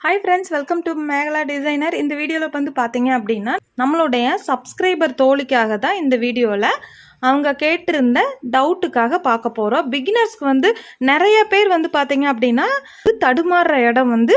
Hi friends welcome to Megala designer இந்த வீடியோவில் வந்து பார்த்தீங்க அப்படின்னா நம்மளுடைய சப்ஸ்கிரைபர் தோழிக்காக தான் இந்த வீடியோவில் அவங்க கேட்டிருந்த டவுட்டுக்காக பார்க்க போகிறோம் பிகினர்ஸ்க்கு வந்து நிறைய பேர் வந்து பார்த்தீங்க அப்படின்னா தடுமாறுற இடம் வந்து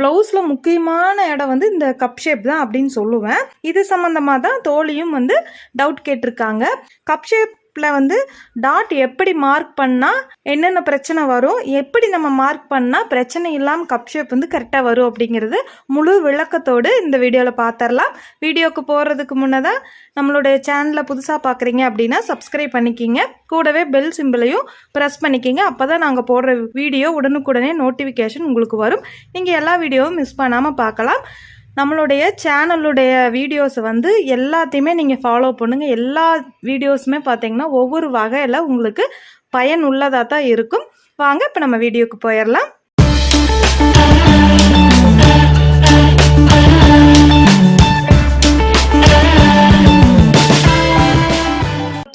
ப்ளவுஸில் முக்கியமான இடம் வந்து இந்த கப் ஷேப் தான் அப்படின்னு சொல்லுவேன். இது சம்மந்தமாக தான் தோழியும் வந்து டவுட் கேட்டிருக்காங்க. கப் ஷேப்பில் வந்து டாட் எப்படி மார்க் பண்ணால் என்னென்ன பிரச்சனை வரும் எப்படி நம்ம மார்க் பண்ணால் பிரச்சனை இல்லாமல் கப் ஷேப் வந்து கரெக்டாக வரும் அப்படிங்கிறது முழு விளக்கத்தோடு இந்த வீடியோவில் பார்த்துடலாம் வீடியோக்கு போகிறதுக்கு முன்னதாக நம்மளுடைய சேனலை புதுசாக பார்க்குறீங்க அப்படின்னா சப்ஸ்கிரைப் பண்ணிக்கிங்க. கூடவே பெல் சிம்பிளையும் ப்ரெஸ் பண்ணிக்கிங்க. அப்போ தான் நாங்கள் போடுற வீடியோ உடனுக்குடனே நோட்டிஃபிகேஷன் உங்களுக்கு வரும். நீங்கள் எல்லா வீடியோவும் மிஸ் பண்ணாமல் பார்க்கலாம் நம்மளுடைய சேனலுடைய வீடியோஸ் வந்து எல்லாத்தையுமே நீங்கள் ஃபாலோ பண்ணுங்கள் எல்லா வீடியோஸுமே பார்த்தீங்கன்னா ஒவ்வொரு வகையில் உங்களுக்கு பயன் உள்ளதாக தான் இருக்கும். வாங்க இப்போ நம்ம வீடியோக்கு போயிடலாம்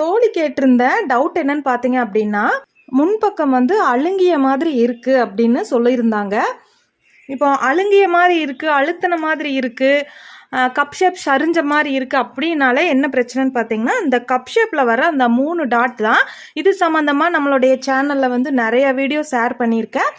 தோழி கேட்டிருந்த டவுட் என்னன்னு பார்த்தீங்க அப்படின்னா முன்பக்கம் வந்து அழுங்கிய மாதிரி இருக்குது அப்படின்னு சொல்லியிருந்தாங்க. இப்போ அழுங்கிய மாதிரி இருக்குது அழுத்தின மாதிரி இருக்குது கப் ஷேப் சரிஞ்ச மாதிரி இருக்குது அப்படின்னாலே என்ன பிரச்சனைன்னு பார்த்தீங்கன்னா இந்த கப் ஷேப்பில் வர அந்த மூணு டாட் தான். இது சம்மந்தமாக நம்மளுடைய சேனலில் வந்து நிறைய வீடியோ ஷேர் பண்ணியிருக்கேன்.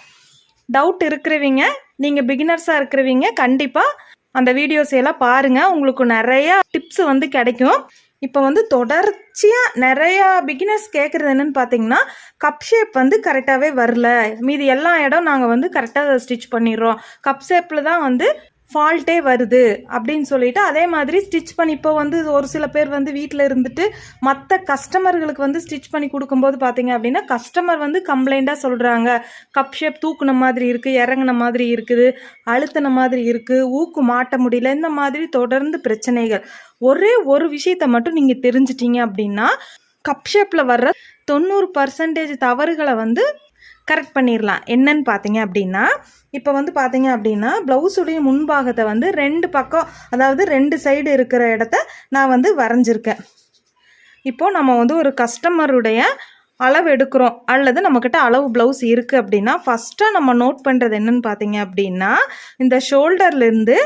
டவுட் இருக்கிறவங்க நீங்கள் பிகினர்ஸாக இருக்கிறவங்க கண்டிப்பாக அந்த வீடியோஸ் எல்லாம் பாருங்கள் உங்களுக்கு நிறையா டிப்ஸ் வந்து கிடைக்கும். இப்போ வந்து தொடர்ச்சியாக நிறையா பிகினர்ஸ் கேட்குறது என்னென்னு பார்த்தீங்கன்னா கப் ஷேப் வந்து கரெக்டாகவே வரல. மீதி எல்லா இடம் நாங்கள் வந்து கரெக்டாக ஸ்டிச் பண்ணிடுறோம். கப் ஷேப்பில் தான் வந்து ஃபால்ட்டே வருது அப்படின்னு சொல்லிட்டு அதே மாதிரி ஸ்டிச் பண்ணி இப்போ வந்து ஒரு சில பேர் வந்து வீட்டில் இருந்துட்டு மற்ற கஸ்டமர்களுக்கு வந்து ஸ்டிச் பண்ணி கொடுக்கும்போது பார்த்தீங்க அப்படின்னா கஸ்டமர் வந்து கம்ப்ளைண்ட்டாக சொல்கிறாங்க கப் ஷேப் தூக்குன மாதிரி இருக்குது இறங்குன மாதிரி இருக்குது அழுத்தின மாதிரி இருக்குது ஊக்கு மாட்ட முடியல இந்த மாதிரி தொடர்ந்து பிரச்சனைகள். ஒரே ஒரு விஷயத்த மட்டும் நீங்கள் தெரிஞ்சிட்டீங்க அப்படின்னா கப் ஷேப்பில் வர்ற தொண்ணூறு பர்சன்டேஜ் தவறுகளை வந்து கரெக்ட் பண்ணிடலாம் என்னன்னு பார்த்தீங்க அப்படின்னா இப்போ வந்து பார்த்தீங்க அப்படின்னா ப்ளவுஸுடைய முன்பாகத்தை வந்து ரெண்டு பக்கம் அதாவது ரெண்டு சைடு இருக்கிற இடத்த நான் வந்து வரைஞ்சிருக்கேன். இப்போது நம்ம வந்து ஒரு கஸ்டமருடைய அளவு எடுக்கிறோம். அல்லது நம்மக்கிட்ட அளவு ப்ளவுஸ் இருக்குது அப்படின்னா ஃபஸ்ட்டாக நம்ம நோட் பண்ணுறது என்னன்னு பார்த்தீங்க அப்படின்னா இந்த ஷோல்டர்லேருந்து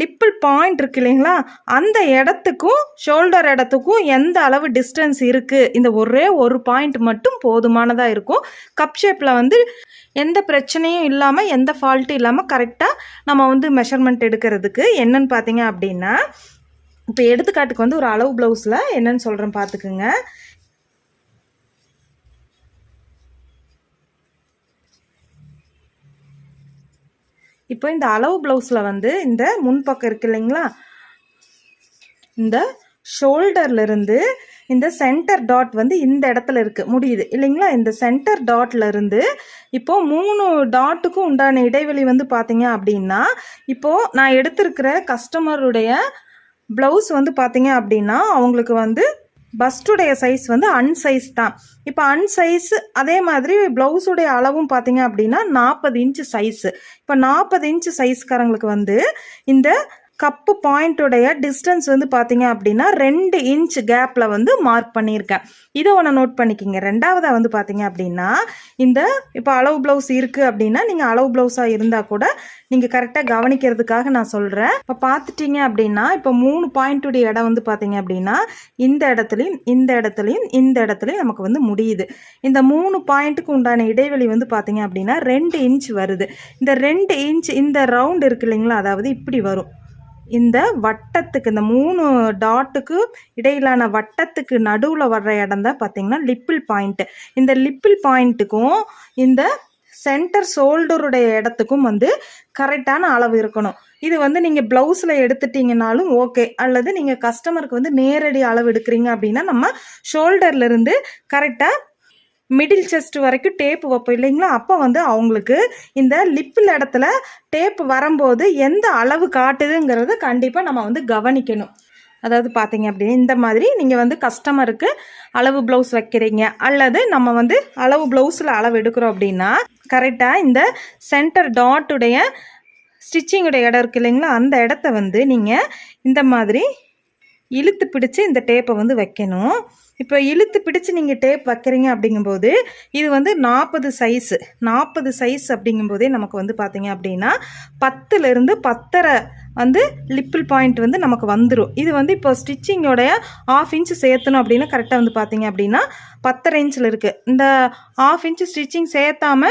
லிப்பிள் பாயிண்ட் இருக்கு இல்லைங்களா? அந்த இடத்துக்கும் ஷோல்டர் இடத்துக்கும் எந்த அளவு டிஸ்டன்ஸ் இருக்குது இந்த ஒரே ஒரு பாயிண்ட் மட்டும் போதுமானதாக இருக்கும். கப் ஷேப்பில் வந்து எந்த பிரச்சனையும் இல்லாமல் எந்த ஃபால்ட்டும் இல்லாமல் கரெக்டாக நம்ம வந்து மெஷர்மெண்ட் எடுக்கிறதுக்கு என்னன்னு பார்த்தீங்க அப்படின்னா இப்போ எடுத்துக்காட்டுக்கு வந்து ஒரு அளவு ப்ளவுஸில் என்னன்னு சொல்கிறேன் பார்த்துக்குங்க. இப்போ இந்த அளவு ப்ளவுஸில் வந்து இந்த முன்பக்கம் இருக்கு இல்லைங்களா? இந்த ஷோல்டர்லேருந்து இந்த சென்டர் டாட் வந்து இந்த இடத்துல இருக்குது முடியுது. இல்லைங்களா? இந்த சென்டர் டாட்ல இருந்து இப்போ மூணு டாட்டுக்கும் உண்டான இடைவெளி வந்து பார்த்தீங்க அப்படின்னா இப்போ நான் எடுத்திருக்கிற கஸ்டமருடைய ப்ளவுஸ் வந்து பார்த்தீங்க அப்படின்னா அவங்களுக்கு வந்து பஸ்டுடைய சைஸ் வந்து அன்சைஸ் தான். இப்போ அன்சைஸ் அதே மாதிரி ப்ளவுஸுடைய அளவும் பார்த்தீங்க அப்படின்னா நாற்பது இன்ச்சு சைஸு இப்போ நாற்பது இன்ச்சு சைஸ்காரங்களுக்கு வந்து இந்த கப்பு பாயிண்ட்டுடைய டிஸ்டன்ஸ் வந்து பார்த்தீங்க அப்படின்னா ரெண்டு இன்ச் கேப்பில் வந்து மார்க் பண்ணியிருக்கேன். இதை ஒன்று நோட் பண்ணிக்கிங்க. ரெண்டாவதாக வந்து பார்த்தீங்க அப்படின்னா இந்த இப்போ அளவு ப்ளவுஸ் இருக்குது அப்படின்னா நீங்கள் அளவு ப்ளவுஸாக இருந்தால் கூட நீங்கள் கரெக்டாக கவனிக்கிறதுக்காக நான் சொல்கிறேன் இப்போ பார்த்துட்டீங்க அப்படின்னா இப்போ மூணு பாயிண்ட்டுடைய இடம் வந்து பார்த்தீங்க அப்படின்னா இந்த இடத்துலையும் இந்த இடத்துலையும் இந்த இடத்துலையும் நமக்கு வந்து முடியுது. இந்த மூணு பாயிண்ட்டுக்கு உண்டான இடைவெளி வந்து பார்த்தீங்க அப்படின்னா ரெண்டு இன்ச் வருது. இந்த ரெண்டு இன்ச் இந்த ரவுண்ட் இருக்கு இல்லைங்களா அதாவது இப்படி வரும். இந்த வட்டத்துக்கு இந்த மூணு டாட்டுக்கு இடையிலான வட்டத்துக்கு நடுவில் வர்ற இடம் தான் பார்த்தீங்கன்னா லிப்பிள் பாயிண்ட்டு இந்த லிப்பிள் பாயிண்ட்டுக்கும் இந்த சென்டர் ஷோல்டருடைய இடத்துக்கும் வந்து கரெக்டான அளவு இருக்கணும். இது வந்து நீங்கள் ப்ளவுஸில் எடுத்துட்டீங்கனாலும் ஓகே. அல்லது நீங்கள் கஸ்டமருக்கு வந்து நேரடி அளவு எடுக்கிறீங்க அப்படின்னா நம்ம ஷோல்டர்லேருந்து கரெக்டாக மிடில் செஸ்ட் வரைக்கும் டேப் வைப்போம் இல்லைங்களா? அப்போ வந்து அவங்களுக்கு இந்த லிப்பில் இடத்துல டேப் வரும்போது எந்த அளவு காட்டுதுங்கிறத கண்டிப்பாக நம்ம வந்து கவனிக்கணும். அதாவது பார்த்தீங்க அப்படின்னா இந்த மாதிரி நீங்கள் வந்து கஸ்டமருக்கு அளவு ப்ளவுஸ் வைக்கிறீங்க அல்லது நம்ம வந்து அளவு ப்ளவுஸில் அளவு எடுக்கிறோம் அப்படின்னா கரெக்டாக இந்த சென்டர் டாட்டுடைய ஸ்டிச்சிங்குடைய இடம் இருக்கு இல்லைங்களா? அந்த இடத்த வந்து நீங்கள் இந்த மாதிரி இழுத்து பிடிச்சு இந்த டேப்பை வந்து வைக்கணும். இப்போ இழுத்து பிடிச்சு நீங்கள் டேப் வைக்கிறீங்க அப்படிங்கும்போது இது வந்து நாற்பது சைஸு நாற்பது சைஸ் அப்படிங்கும்போதே நமக்கு வந்து பார்த்தீங்க அப்படின்னா பத்துலேருந்து பத்தரை வந்து லிப்பிள் பாயிண்ட் வந்து நமக்கு வந்துடும் இது வந்து இப்போ ஸ்டிச்சிங்கோடைய ஆஃப் இன்ச் சேர்த்தணும் அப்படின்னா கரெக்டாக வந்து பார்த்தீங்க அப்படின்னா பத்தரை இன்ச்சில் இருக்குது இந்த ஆஃப் இன்ச் ஸ்டிச்சிங் சேர்த்தாம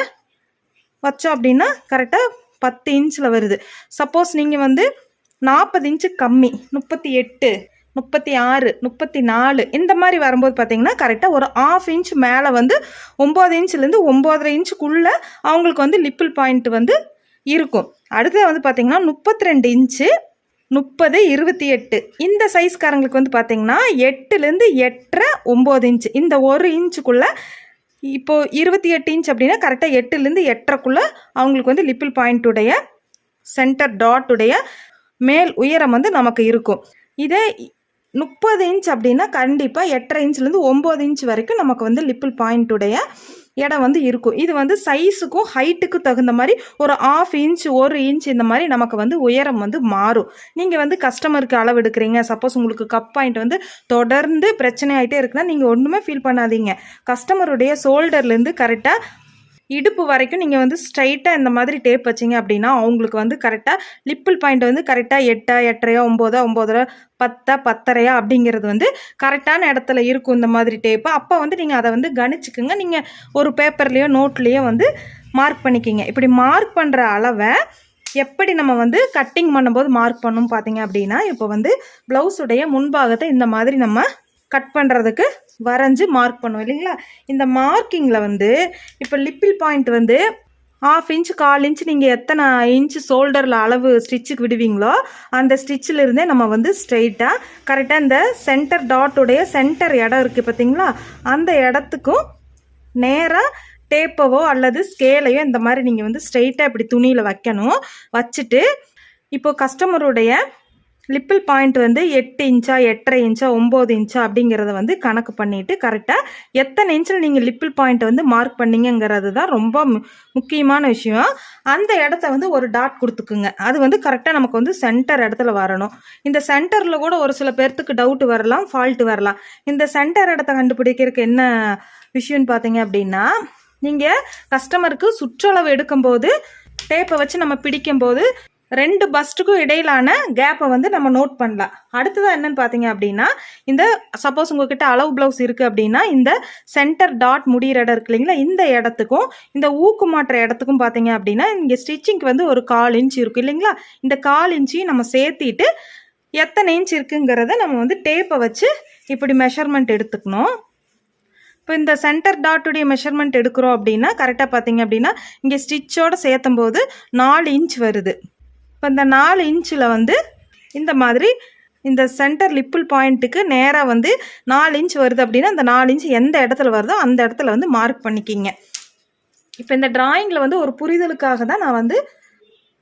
வச்சோம் அப்படின்னா கரெக்டாக பத்து இன்ச்சில் வருது. சப்போஸ் நீங்கள் வந்து நாற்பது இன்ச்சு கம்மி முப்பத்தி எட்டு முப்பத்தி ஆறு முப்பத்தி நாலு இந்த மாதிரி வரும்போது பார்த்தீங்கன்னா கரெக்டாக ஒரு ஆஃப் இன்ச் மேலே வந்து ஒம்பது இன்ச்லேருந்து ஒம்போதரை இன்ச்சுக்குள்ளே அவங்களுக்கு வந்து லிப்பிள் பாயிண்ட் வந்து இருக்கும். அடுத்தது வந்து பார்த்தீங்கன்னா முப்பத்தி ரெண்டு இன்ச்சு முப்பது இருபத்தி எட்டு இந்த சைஸ்காரங்களுக்கு வந்து பார்த்தீங்கன்னா எட்டுலேருந்து எட்டரை ஒம்பது இன்ச்சு இந்த ஒரு இன்ச்சுக்குள்ளே இப்போது இருபத்தி எட்டு இன்ச் அப்படின்னா கரெக்டாக எட்டுலேருந்து எட்டரைக்குள்ளே அவங்களுக்கு வந்து லிப்பிள் பாயிண்ட்டுடைய சென்டர் டாட்டுடைய மேல் உயரம் வந்து நமக்கு இருக்கும். இதே முப்பது இன்ச் அப்படின்னா கண்டிப்பாக எட்டரை இன்ச்லேருந்து ஒம்பது இன்ச் வரைக்கும் நமக்கு வந்து லிப்பிள் பாயிண்ட்டுடைய இடம் வந்து இருக்கும். இது வந்து சைஸுக்கும் ஹைட்டுக்கும் தகுந்த மாதிரி ஒரு ஆஃப் இன்ச் ஒரு இன்ச் இந்த மாதிரி நமக்கு வந்து உயரம் வந்து மாறும். நீங்கள் வந்து கஸ்டமருக்கு அளவு எடுக்கிறீங்க. சப்போஸ் உங்களுக்கு கப் பாயிண்ட் வந்து தொடர்ந்து பிரச்சனை ஆகிட்டே இருக்குன்னா நீங்கள் ஒன்றுமே ஃபீல் பண்ணாதீங்க. கஸ்டமருடைய ஷோல்டர்லேருந்து கரெக்டாக இடுப்பு வரைக்கும் நீங்கள் வந்து ஸ்ட்ரைட்டாக இந்த மாதிரி டேப் வச்சிங்க அப்படின்னா அவங்களுக்கு வந்து கரெக்டாக லிப்பிள் பாயிண்ட் வந்து கரெக்டாக எட்டா எட்டரையா ஒம்போதா ஒம்போதரை பத்தா பத்தரையா அப்படிங்கிறது வந்து கரெக்டான இடத்துல இருக்கும் இந்த மாதிரி டேப்பு அப்போ வந்து நீங்கள் அதை வந்து கணிச்சுக்குங்க. நீங்கள் ஒரு பேப்பர்லேயோ நோட்லேயோ வந்து மார்க் பண்ணிக்கிங்க. இப்படி மார்க் பண்ணுற அளவை எப்படி நம்ம வந்து கட்டிங் பண்ணும்போது மார்க் பண்ணணும் பார்த்தீங்க அப்படின்னா இப்போ வந்து ப்ளவுஸுடைய முன்பாகத்தை இந்த மாதிரி நம்ம கட் பண்ணுறதுக்கு வரைஞ்சி மார்க் பண்ணுவோம் இல்லைங்களா? இந்த மார்க்கிங்கில் வந்து இப்போ லிப்பில் பாயிண்ட் வந்து ஆஃப் இன்ச் கால் இன்ச் நீங்கள் எத்தனை இன்ச் ஷோல்டரில் அளவு ஸ்டிச்சுக்கு விடுவீங்களோ அந்த ஸ்டிச்சில் இருந்தே நம்ம வந்து ஸ்ட்ரெயிட்டாக கரெக்டாக இந்த சென்டர் டாட்டுடைய சென்டர் இடம் இருக்குது பார்த்தீங்களா அந்த இடத்துக்கும் நேராக டேப்பவோ அல்லது ஸ்கேலையோ இந்த மாதிரி நீங்கள் வந்து ஸ்ட்ரெயிட்டாக இப்படி துணியில் வைக்கணும். வச்சுட்டு இப்போது கஸ்டமருடைய லிப்பிள் பாயிண்ட் வந்து எட்டு இன்ச்சா எட்டரை இன்ச்சா ஒம்பது இன்ச்சா அப்படிங்கிறத வந்து கணக்கு பண்ணிவிட்டு கரெக்டாக எத்தனை இன்ச்சில் நீங்கள் லிப்பிள் பாயிண்ட் வந்து மார்க் பண்ணீங்கங்கிறது தான் ரொம்ப மு- முக்கியமான விஷயம். அந்த இடத்த வந்து ஒரு டாட் கொடுத்துக்குங்க. அது வந்து கரெக்டாக நமக்கு வந்து சென்டர் இடத்துல வரணும். இந்த சென்டரில் கூட ஒரு சில பேர்த்துக்கு டவுட் வரலாம் ஃபால்ட் வரலாம். இந்த சென்டர் இடத்த கண்டுபிடிக்கிறதுக்கு என்ன விஷயம்னு பார்த்தீங்க அப்படின்னா நீங்கள் கஸ்டமருக்கு சுற்றளவு எடுக்கும்போது டேப்பை வச்சு நம்ம பிடிக்கும்போது ரெண்டு பஸ்ட்டுக்கும் இடையிலான கேப்பை வந்து நம்ம நோட் பண்ணலாம். அடுத்ததாக என்னன்னு பார்த்தீங்க அப்படின்னா இந்த சப்போஸ் உங்ககிட்ட அளவு ப்ளவுஸ் இருக்குது அப்படின்னா இந்த சென்டர் டாட் முடிகிற இடம் இருக்கு இல்லைங்களா? இந்த இடத்துக்கும் இந்த ஊக்கு மாற்ற இடத்துக்கும் பார்த்தீங்க அப்படின்னா இங்கே ஸ்டிச்சிங்க்கு வந்து ஒரு கால் இன்ச் இருக்கும் இல்லைங்களா? இந்த கால் இன்ச்சையும் நம்ம சேர்த்திட்டு எத்தனை இன்ச் இருக்குங்கிறத நம்ம வந்து டேப்பை வச்சு இப்படி மெஷர்மெண்ட் எடுத்துக்கணும். இப்போ இந்த சென்டர் டாட்டுடைய மெஷர்மெண்ட் எடுக்கிறோம் அப்படின்னா கரெக்டாக பார்த்தீங்க அப்படின்னா இங்கே ஸ்டிச்சோட சேர்த்தும் போது நாலு இன்ச் வருது. இப்போ இந்த நாலு இன்ச்சில் வந்து இந்த மாதிரி இந்த சென்டர் லிப்பிள் பாயிண்ட்டுக்கு நேராக வந்து நாலு இன்ச் வருது அப்படின்னா அந்த நாலு இன்ச் எந்த இடத்துல வருதோ அந்த இடத்துல வந்து மார்க் பண்ணிக்கிங்க. இப்போ இந்த டிராயிங்கில் வந்து ஒரு புரிதலுக்காக தான் நான் வந்து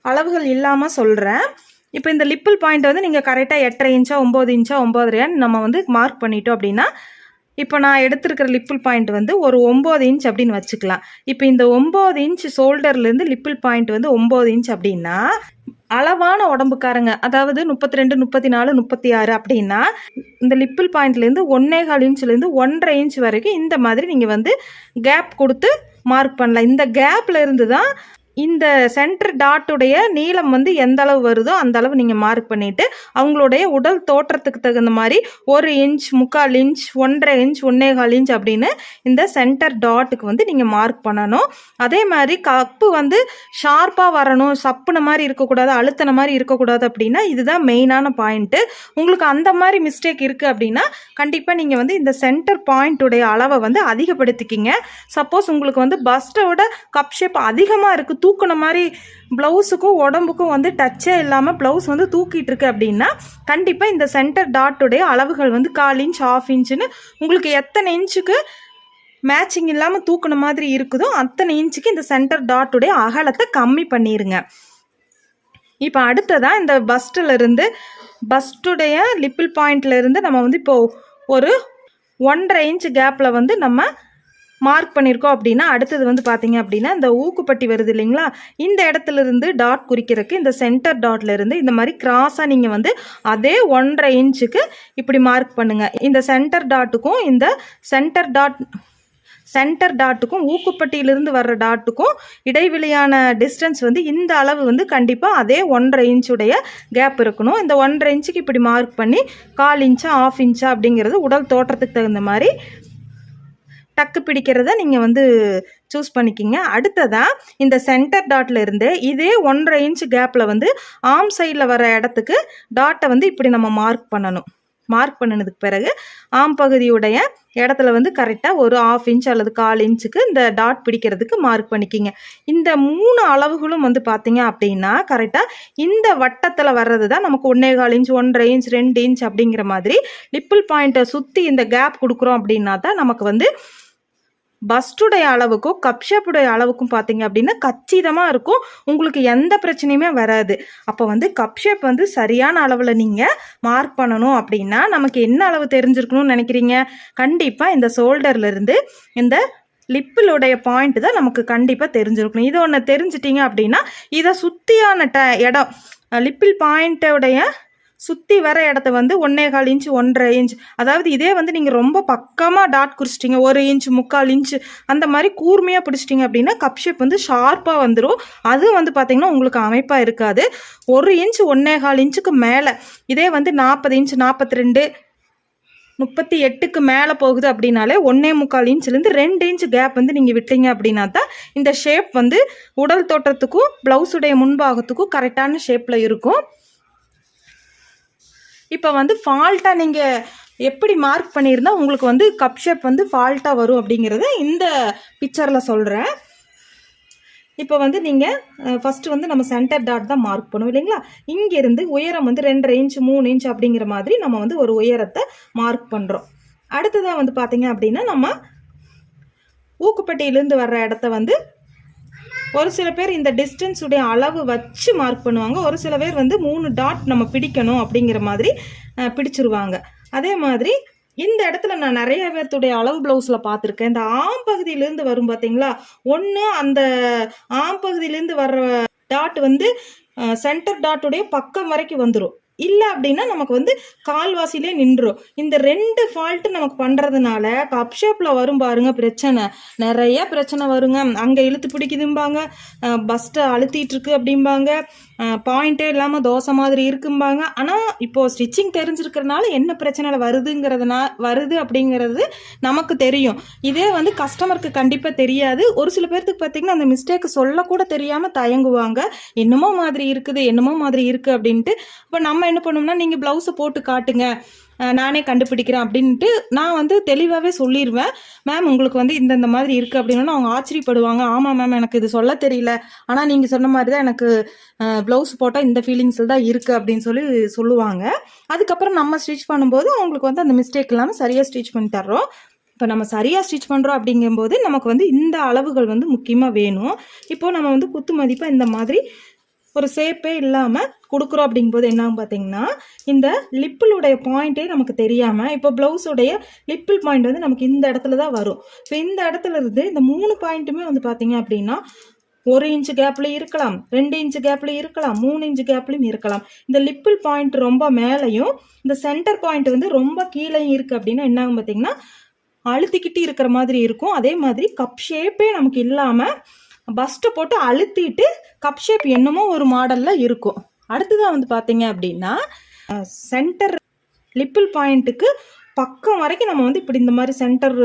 அளவுகள் இல்லாமல் சொல்கிறேன் இப்போ இந்த லிப்பிள் பாயிண்ட் வந்து நீங்கள் கரெக்டாக எட்டரை இன்ச்சா ஒம்பது இன்ச்சா ஒம்பதரையான்னு நம்ம வந்து மார்க் பண்ணிட்டோம் அப்படின்னா இப்போ நான் எடுத்திருக்கிற லிப்பிள் பாயிண்ட் வந்து ஒரு ஒம்பது இன்ச் அப்படின்னு வச்சுக்கலாம். இப்போ இந்த ஒம்பது இன்ச் ஷோல்டர்லேருந்து லிப்பிள் பாயிண்ட் வந்து ஒம்பது இன்ச் அப்படின்னா அளவான உடம்புக்காரங்க. அதாவது முப்பத்தி ரெண்டு முப்பத்தி நாலு முப்பத்தி ஆறு அப்படின்னா இந்த லிப்பிள் பாயிண்ட்லேருந்து ஒன்னே கால் இன்ச்லேருந்து ஒன்றரை இன்ச் வரைக்கும் இந்த மாதிரி நீங்கள் வந்து கேப் கொடுத்து மார்க் பண்ணலாம். இந்த கேப்ல இருந்து தான் இந்த சென்டர் டாட்டுடைய நீளம் வந்து எந்த அளவு வருதோ அந்த அளவு நீங்கள் மார்க் பண்ணிவிட்டு அவங்களுடைய உடல் தோற்றத்துக்கு தகுந்த மாதிரி ஒரு இன்ச் முக்கால் இன்ச் ஒன்றரை இன்ச் ஒன்னே கால் இன்ச் அப்படின்னு இந்த சென்டர் டாட்டுக்கு வந்து நீங்கள் மார்க் பண்ணணும். அதே மாதிரி கப்பு வந்து ஷார்ப்பாக வரணும் சப்புன மாதிரி இருக்கக்கூடாது அழுத்தின மாதிரி இருக்கக்கூடாது அப்படின்னா இதுதான் மெயினான பாயிண்ட்டு உங்களுக்கு அந்த மாதிரி மிஸ்டேக் இருக்குது அப்படின்னா கண்டிப்பாக நீங்கள் வந்து இந்த சென்டர் பாயிண்ட்டுடைய அளவை வந்து அதிகப்படுத்திக்கிங்க. சப்போஸ் உங்களுக்கு வந்து பஸ்ட்டோட கப் ஷேப் அதிகமாக இருக்குது தூக்குன மாதிரி ப்ளவுஸுக்கும் உடம்புக்கும் வந்து டச்சே இல்லாமல் ப்ளவுஸ் வந்து தூக்கிட்டு இருக்கு அப்படின்னா கண்டிப்பாக இந்த சென்டர் டாட்டுடைய அளவுகள் வந்து கால் இன்ச் ஆஃப் இன்ச்சுன்னு உங்களுக்கு எத்தனை இன்ச்சுக்கு மேட்சிங் இல்லாமல் தூக்குன மாதிரி இருக்குதோ அத்தனை இன்ச்சுக்கு இந்த சென்டர் டாட்டுடைய அகலத்தை கம்மி பண்ணிடுங்க இப்போ அடுத்ததாக இந்த பஸ்ட்டிலிருந்து பஸ்ட்டுடைய லிப்பிள் பாயிண்ட்லிருந்து நம்ம வந்து இப்போது ஒரு ஒன்றரை இன்ச் கேப்பில் வந்து நம்ம மார்க் பண்ணியிருக்கோம் அப்படின்னா அடுத்தது வந்து பார்த்தீங்க அப்படின்னா இந்த ஊக்குப்பட்டி வருது இல்லைங்களா? இந்த இடத்துல இருந்து டாட் குறிக்கிறதுக்கு இந்த சென்டர் டாட்லேருந்து இந்த மாதிரி கிராஸாக நீங்கள் வந்து அதே ஒன்றரை இன்ச்சுக்கு இப்படி மார்க் பண்ணுங்கள் இந்த சென்டர் டாட்டுக்கும் இந்த சென்டர் டாட் சென்டர் டாட்டுக்கும் ஊக்குப்பட்டியிலிருந்து வர்ற டாட்டுக்கும் இடைவெளியான டிஸ்டன்ஸ் வந்து இந்த அளவு வந்து கண்டிப்பாக அதே ஒன்றரை இன்ச்சுடைய கேப் இருக்கணும். இந்த ஒன்றரை இன்ச்சுக்கு இப்படி மார்க் பண்ணி கால் இன்ச்சா ஆஃப் இன்ச்சா அப்படிங்கிறது உடல் தோற்றத்துக்கு தகுந்த மாதிரி டக்கு பிடிக்கிறத நீங்கள் வந்து சூஸ் பண்ணிக்கிங்க. அடுத்ததாக இந்த சென்டர் டாட்டில் இருந்து இதே ஒன்றரை இன்ச் கேப்பில் வந்து ஆம் சைடில் வர இடத்துக்கு டாட்டை வந்து இப்படி நம்ம மார்க் பண்ணணும். மார்க் பண்ணினதுக்கு பிறகு ஆம் பகுதியுடைய இடத்துல வந்து கரெக்டாக ஒரு ஆஃப் இன்ச் அல்லது கால் இன்ச்சுக்கு இந்த டாட் பிடிக்கிறதுக்கு மார்க் பண்ணிக்கிங்க. இந்த மூணு அளவுகளும் வந்து பார்த்தீங்க அப்படின்னா கரெக்டாக இந்த வட்டத்தில் வர்றது தான் நமக்கு ஒன்றே கால் இன்ச் ஒன்றரை இன்ச் ரெண்டு இன்ச் அப்படிங்கிற மாதிரி லிப்பிள் பாயிண்ட்டை சுற்றி இந்த கேப் கொடுக்குறோம் அப்படின்னா தான் நமக்கு வந்து பஸ்டுடைய அளவுக்கும் கப்ஷப்புடைய அளவுக்கும் பார்த்தீங்க அப்படின்னா கச்சிதமாக இருக்கும். உங்களுக்கு எந்த பிரச்சனையுமே வராது. அப்போ வந்து கப்ஷேப் வந்து சரியான அளவில் நீங்கள் மார்க் பண்ணணும் அப்படின்னா நமக்கு என்ன அளவு தெரிஞ்சிருக்கணும்னு நினைக்கிறீங்க? கண்டிப்பாக இந்த ஷோல்டர்லேருந்து இந்த லிப்பிலுடைய பாயிண்ட் தான் நமக்கு கண்டிப்பாக தெரிஞ்சிருக்கணும். இது ஒன்று தெரிஞ்சிட்டிங்க அப்படின்னா இதை சுற்றியான ட இடம் லிப்பில் பாயிண்ட்டோடைய சுற்றி வர இடத்த வந்து ஒன்றே கால் இன்ச் ஒன்றரை இன்ச் அதாவது இதே வந்து நீங்கள் ரொம்ப பக்கமாக டாட் குறிச்சிட்டிங்க ஒரு இன்ச் முக்கால் இன்ச் அந்த மாதிரி கூர்மையாக பிடிச்சிட்டிங்க அப்படின்னா கப் ஷேப் வந்து ஷார்ப்பாக வந்துடும் அது வந்து பார்த்திங்கன்னா உங்களுக்கு அமைப்பாக இருக்காது. ஒரு இன்ச் ஒன்றே கால் இன்ச்சுக்கு மேலே. இதே வந்து நாற்பது இன்ச் நாற்பத்தி ரெண்டு முப்பத்தி எட்டுக்கு மேலே போகுது அப்படின்னாலே ஒன்றே முக்கால் இன்ச்லேருந்து ரெண்டு இன்ச் கேப் வந்து நீங்கள் விட்டீங்க அப்படின்னா தான் இந்த ஷேப் வந்து உடல் தோட்டத்துக்கும் ப்ளவுஸுடைய முன்பாகத்துக்கும் கரெக்டான ஷேப்பில் இருக்கும். இப்போ வந்து ஃபால்ட்டாக நீங்கள் எப்படி மார்க் பண்ணியிருந்தால் உங்களுக்கு வந்து கப் ஷேப் வந்து ஃபால்ட்டாக வரும் அப்படிங்கிறத இந்த பிக்சரில் சொல்கிறேன் இப்போ வந்து நீங்கள் ஃபஸ்ட்டு வந்து நம்ம சென்டர் டாட் தான் மார்க் பண்ணுவோம் இல்லைங்களா? இங்கேருந்து உயரம் வந்து ரெண்டரை இன்ச் மூணு இன்ச் அப்படிங்கிற மாதிரி நம்ம வந்து ஒரு உயரத்தை மார்க் பண்ணுறோம் அடுத்ததாக வந்து பார்த்தீங்க அப்படின்னா நம்ம ஊக்குப்பட்டியிலேருந்து வர்ற இடத்த வந்து ஒரு சில பேர் இந்த டிஸ்டன்ஸுடைய அளவு வச்சு மார்க் பண்ணுவாங்க. ஒரு சில பேர் வந்து மூணு டாட் நம்ம பிடிக்கணும் அப்படிங்கிற மாதிரி பிடிச்சிருவாங்க. அதே மாதிரி இந்த இடத்துல நான் நிறைய பேர்த்துடைய அளவு ப்ளவுஸில் பார்த்துருக்கேன். இந்த ஆம் பகுதியிலேருந்து வரும் பார்த்தீங்களா ஒன்று அந்த ஆம் பகுதியிலேருந்து வர்ற டாட் வந்து சென்டர் டாட்டுடைய பக்கம் வரைக்கும் வந்துடும் இல்லை அப்படின்னா நமக்கு வந்து கால்வாசிலே நின்றும் இந்த ரெண்டு ஃபால்ட்டு நமக்கு பண்ணுறதுனால கப் ஷேப்பில் வரும் பாருங்க பிரச்சனை. நிறைய பிரச்சனை வருங்க. அங்கே இழுத்து பிடிக்குதும்பாங்க. பஸ்ட்டை அழுத்திட்டு இருக்கு அப்படிம்பாங்க. பாயிண்ட்டே இல்லாமல் தோசை மாதிரி இருக்கும்பாங்க. ஆனால் இப்போது ஸ்டிச்சிங் தெரிஞ்சிருக்கிறதுனால என்ன பிரச்சனை வருதுங்கிறதுனா வருது அப்படிங்கிறது நமக்கு தெரியும். இதே வந்து கஸ்டமருக்கு கண்டிப்பாக தெரியாது. ஒரு சில பேர்த்துக்கு பார்த்தீங்கன்னா அந்த மிஸ்டேக்கு சொல்லக்கூட தெரியாமல் தயங்குவாங்க. என்னமோ மாதிரி இருக்குது என்னமோ மாதிரி இருக்குது அப்படின்ட்டு. இப்போ நம்ம என்ன பண்ணோம்னா நீங்கள் ப்ளவுஸை போட்டு காட்டுங்க. நானே கண்டுபிடிக்கிறேன் அப்படின்ட்டு நான் வந்து தெளிவாகவே சொல்லிடுவேன் மேம் உங்களுக்கு வந்து இந்தந்த மாதிரி இருக்குது அப்படின்னா அவங்க ஆச்சரியப்படுவாங்க. ஆமாம் மேம் எனக்கு இது சொல்ல தெரியல. ஆனால் நீங்கள் சொன்ன மாதிரி தான் எனக்கு ப்ளவுஸ் போட்டால் இந்த ஃபீலிங்ஸில் தான் இருக்குது அப்படின்னு சொல்லி சொல்லுவாங்க. அதுக்கப்புறம் நம்ம ஸ்டிச் பண்ணும்போது அவங்களுக்கு வந்து அந்த மிஸ்டேக் இல்லாமல் சரியாக ஸ்டிச் பண்ணி தர்றோம். இப்போ நம்ம சரியாக ஸ்டிச் பண்ணுறோம் அப்படிங்கும்போது நமக்கு வந்து இந்த அளவுகள் வந்து முக்கியமாக வேணும். இப்போது நம்ம வந்து குத்து மதிப்பாக இந்த மாதிரி ஒரு ஷேப்பே இல்லாமல் கொடுக்குறோம் அப்படிங்கும்போது என்னாகும் பார்த்தீங்கன்னா இந்த லிப்பிளுடைய பாயிண்ட்டே நமக்கு தெரியாமல் இப்போ ப்ளவுஸுடைய லிப்பிள் பாயிண்ட் வந்து நமக்கு இந்த இடத்துல தான் வரும். ஸோ இந்த இடத்துல இருந்து இந்த மூணு பாயிண்ட்டுமே வந்து பார்த்தீங்க அப்படின்னா ஒரு இன்ச் கேப்லேயும் இருக்கலாம் ரெண்டு இன்ச்சு கேப்லேயும் இருக்கலாம் மூணு இன்ச் கேப்லையும் இருக்கலாம். இந்த லிப்பிள் பாயிண்ட் ரொம்ப மேலேயும் இந்த சென்டர் பாயிண்ட் வந்து ரொம்ப கீழேயும் இருக்குது அப்படின்னா என்ன பார்த்தீங்கன்னா அழுத்திக்கிட்டு இருக்கிற மாதிரி இருக்கும். அதே மாதிரி கப் ஷேப்பே நமக்கு இல்லாமல் பஸ்ட்டு போட்டு அழுத்திட்டு கப் ஷேப் என்னமோ ஒரு மாடலில் இருக்கும். அடுத்ததாக வந்து பார்த்தீங்க அப்படின்னா சென்டர் லிப்பிள் பாயிண்ட்டுக்கு பக்கம் வரைக்கும் நம்ம வந்து இப்படி இந்த மாதிரி சென்டர்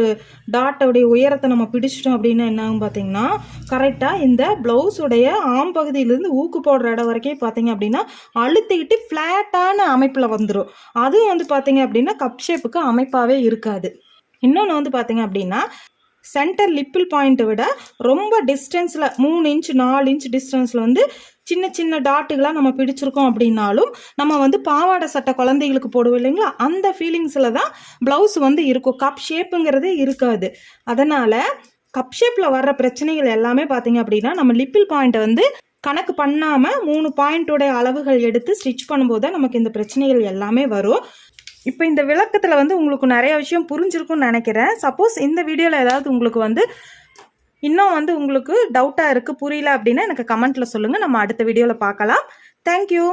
டாட்டோடைய உயரத்தை நம்ம பிடிச்சிட்டோம் அப்படின்னா என்ன ஆகும் பார்த்தீங்கன்னா கரெக்டாக இந்த ப்ளவுஸுடைய ஆம் பகுதியிலேருந்து ஊக்கு போடுற இடம் வரைக்கும் பார்த்தீங்க அப்படின்னா அழுத்திக்கிட்டு ஃப்ளாட்டான அமைப்பில் வந்துடும் அதுவும் வந்து பார்த்தீங்க அப்படின்னா கப் ஷேப்புக்கு அமைப்பாகவே இருக்காது. இன்னொன்று வந்து பார்த்தீங்க அப்படின்னா சென்டர் லிப்பிள் பாயிண்ட்டை விட ரொம்ப டிஸ்டன்ஸில் மூணு இன்ச் நாலு இன்ச் டிஸ்டன்ஸில் வந்து சின்ன சின்ன டாட்டுகளாக நம்ம பிடிச்சிருக்கோம் அப்படின்னாலும் நம்ம வந்து பாவாடை சட்டை குழந்தைகளுக்கு போடுவோம் இல்லைங்களா? அந்த ஃபீலிங்ஸில் தான் ப்ளவுஸ் வந்து இருக்கும். கப் ஷேப்புங்கிறதே இருக்காது. அதனால் கப் ஷேப்பில் வர்ற பிரச்சனைகள் எல்லாமே பார்த்தீங்க அப்படின்னா நம்ம லிப்பிள் பாயிண்ட்டை வந்து கணக்கு பண்ணாமல் மூணு பாயிண்ட்டோடைய அளவுகள் எடுத்து ஸ்டிச் பண்ணும்போது தான் நமக்கு இந்த பிரச்சனைகள் எல்லாமே வரும். இப்போ இந்த விளக்கத்தில் வந்து உங்களுக்கு நிறைய விஷயம் புரிஞ்சிருக்கும்னு நினைக்கிறேன். சப்போஸ் இந்த வீடியோவில் ஏதாவது உங்களுக்கு வந்து இன்னும் வந்து உங்களுக்கு டவுட்டாக இருக்குது புரியல அப்படின்னா எனக்கு கமெண்ட்டில் சொல்லுங்கள் நம்ம அடுத்த வீடியோவில் பார்க்கலாம். தேங்க்யூ